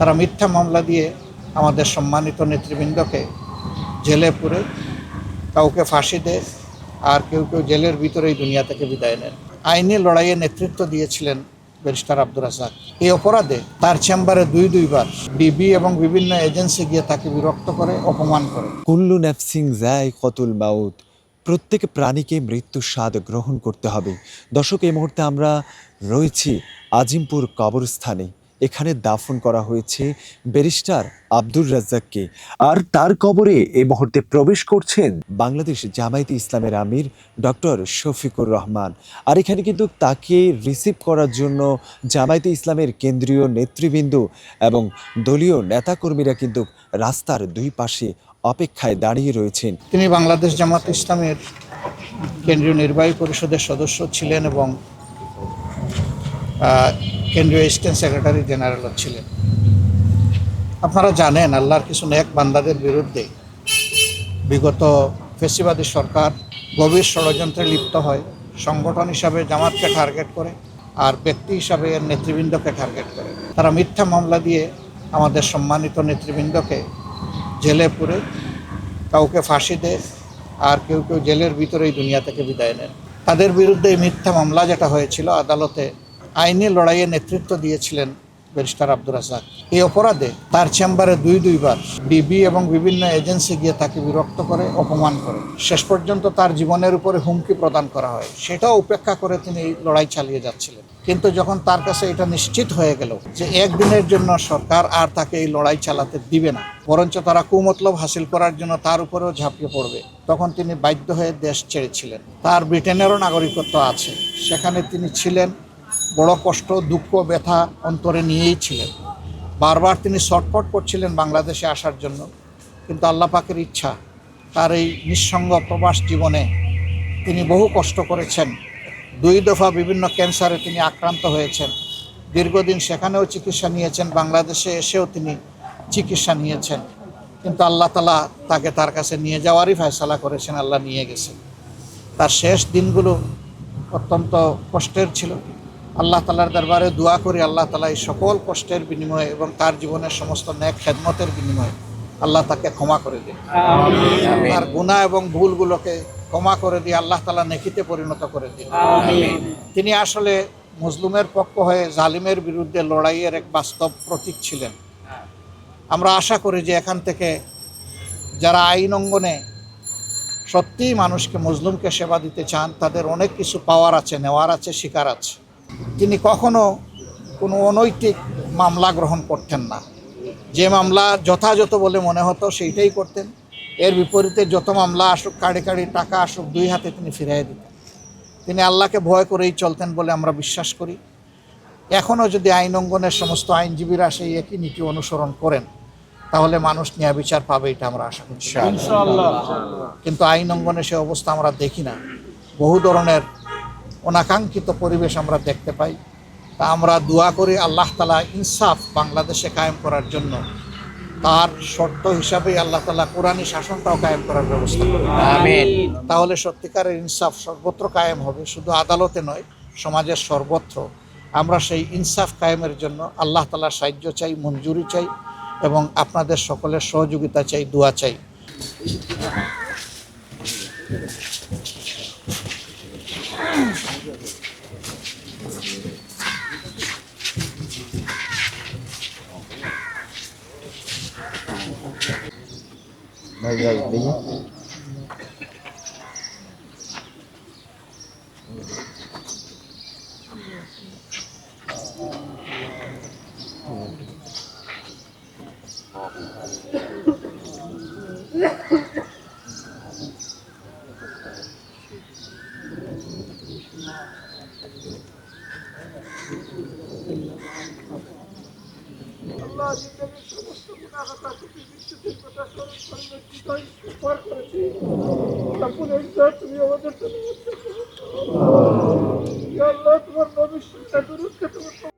তারা মিথ্যা মামলা দিয়ে আমাদের সম্মানিত নেতৃবৃন্দকে জেলে পুরে কাউকে ফাঁসি দেয় আর কেউ কেউ জেলের ভিতরেই দুনিয়া থেকে বিদায় নেন। আইনি লড়াইয়ে নেতৃত্ব দিয়েছিলেন ব্যারিস্টার আব্দুর রাজাক এই অপরাধে তার চেম্বারে দুই দুইবার ডিবি এবং বিভিন্ন এজেন্সি গিয়ে তাকে বিরক্ত করে, অপমান করে। কুল্লু নাফসিং জায় কতুল মাউত, প্রত্যেক প্রাণীকে মৃত্যুর স্বাদ গ্রহণ করতে হবে। দর্শক, এই মুহূর্তে আমরা রয়েছি আজিমপুর কবরস্থানে। এখানে দাফন করা হয়েছে ব্যারিস্টার আব্দুর রাজ্জাককে। আর তার কবরে এই মুহূর্তে প্রবেশ করছেন বাংলাদেশ জামায়াতে ইসলামের আমির ডক্টর শফিকুর রহমান। আর এখানে কিন্তু তাকে রিসিভ করার জন্য জামায়াতে ইসলামের কেন্দ্রীয় নেতৃবৃন্দ এবং দলীয় নেতাকর্মীরা কিন্তু রাস্তার দুই পাশে অপেক্ষায় দাঁড়িয়ে রয়েছেন। তিনি বাংলাদেশ জামাত ইসলামের কেন্দ্রীয় নির্বাহী পরিষদের সদস্য ছিলেন এবং কেন্দ্রীয় অ্যাসিস্ট্যান্ট সেক্রেটারি জেনারেলও ছিলেন। আপনারা জানেন, আল্লাহর কিছু নেক বান্দাদের বিরুদ্ধে বিগত ফেসিবাদী সরকার গভীর ষড়যন্ত্রে লিপ্ত হয়। সংগঠন হিসাবে জামাতকে টার্গেট করে আর ব্যক্তি হিসাবে এর নেতৃবৃন্দকে টার্গেট করে। তারা মিথ্যা মামলা দিয়ে আমাদের সম্মানিত নেতৃবৃন্দকে জেলে পুরে, কাউকে ফাঁসি দেয় আর কেউ কেউ জেলের ভিতরেই দুনিয়া থেকে বিদায় নেন তাদের বিরুদ্ধে মিথ্যা মামলা যেটা হয়েছিল, আদালতে আইনি লড়াইয়ে নেতৃত্ব দিয়েছিলেন ব্যারিস্টার আব্দুর রাজাক এই অপরাধে তার চেম্বারে দুই দুইবার ডিবি এবং বিভিন্ন এজেন্সি গিয়ে তাকে বিরক্ত করে, অপমান করে। শেষ পর্যন্ত তার জীবনের উপরে হুমকি প্রদান করা হয়। সেটাও উপেক্ষা করে তিনি এই লড়াই চালিয়ে যাচ্ছিলেন। কিন্তু যখন তার কাছে এটা নিশ্চিত হয়ে গেল যে একদিনের জন্য সরকার আর তাকে এই লড়াই চালাতে দিবে না, বরঞ্চ তারা কুমতলব হাসিল করার জন্য তার উপরেও ঝাঁপিয়ে পড়বে, তখন তিনি বাধ্য হয়ে দেশ ছেড়েছিলেন। তার ব্রিটেনেরও নাগরিকত্ব আছে। সেখানে তিনি ছিলেন বড় কষ্ট, দুঃখ, ব্যথা অন্তরে নিয়েই ছিলেন। বারবার তিনি শর্টপট করছিলেন বাংলাদেশে আসার জন্য। কিন্তু আল্লাহ পাকের ইচ্ছা, তার এই নিঃসঙ্গ প্রবাস জীবনে তিনি বহু কষ্ট করেছেন। দুই দফা বিভিন্ন ক্যান্সারে তিনি আক্রান্ত হয়েছেন। দীর্ঘদিন সেখানেও চিকিৎসা নিয়েছেন, বাংলাদেশে এসেও তিনি চিকিৎসা নিয়েছেন। কিন্তু আল্লাহ তালা তাকে তার কাছে নিয়ে যাওয়ারই ফয়সালা করেছেন, আল্লাহ নিয়ে গেছেন। তার শেষ দিনগুলো অত্যন্ত কষ্টের ছিল। আল্লাহ তালার দরবারে দোয়া করি আল্লাহ তালা এই সকল কষ্টের বিনিময়ে এবং তার জীবনের সমস্ত ন্যাক খেদমতের বিনিময়ে আল্লাহ তাকে ক্ষমা করে দিন। তার গুণা এবং ভুলগুলোকে ক্ষমা করে দিয়ে আল্লাহ তালা নেকিতে পরিণত করে দিন। তিনি আসলে মুসলিমের পক্ষ হয়ে জালিমের বিরুদ্ধে লড়াইয়ের এক বাস্তব প্রতীক ছিলেন। আমরা আশা করি যে এখান থেকে যারা আইন অঙ্গনে সত্যিই মানুষকে মজলুমকে সেবা দিতে চান তাদের অনেক কিছু পাওয়ার আছে নেওয়ার আছে শিকার আছে। তিনি কখনো কোনো অনৈতিক মামলা গ্রহণ করতেন না। যে মামলা যথাযথ বলে মনে হতো সেইটাই করতেন। এর বিপরীতে যত মামলা আসুক কাড়ি কাড়ি টাকা আসুক দুই হাতে তিনি ফিরিয়ে দিতেন। তিনি আল্লাহকে ভয় করেই চলতেন বলে আমরা বিশ্বাস করি। এখনও যদি আইন অঙ্গনের সমস্ত আইনজীবীরা সেই একই নীতি অনুসরণ করেন তাহলে মানুষ ন্যায় বিচার পাবে এটা আমরা আশা করছি কিন্তু আইন অঙ্গনে সে অবস্থা আমরা দেখি না। বহু ধরনের অনাকাঙ্ক্ষিত পরিবেশ আমরা দেখতে পাই। তা আমরা দোয়া করি আল্লাহ তালা ইনসাফ বাংলাদেশে কায়েম করার জন্য। তার শর্ত হিসাবে আল্লাহ তালা কোরআনী শাসনটাও কায়েম করার ব্যবস্থা করবে তাহলে সত্যিকারের ইনসাফ সর্বত্র কায়েম হবে শুধু আদালতে নয় সমাজের সর্বত্র। আমরা সেই ইনসাফ কায়েমের জন্য আল্লাহ তালার সাহায্য চাই মঞ্জুরি চাই এবং আপনাদের সকলের সহযোগিতা চাই দোয়া চাই। Đây đây đi. Thank you. আল্লাহ জিন্দেগির সমস্ত গুণাগাতা তুমি বিশুদ্ধির কথা স্মরণ করলে হৃদয় উপর করেছি তখন ঈশ্বর তুমি আমাদের জন্য ইয়া আল্লাহ তোমার ভবিষ্যৎটা দুরুদ তোমার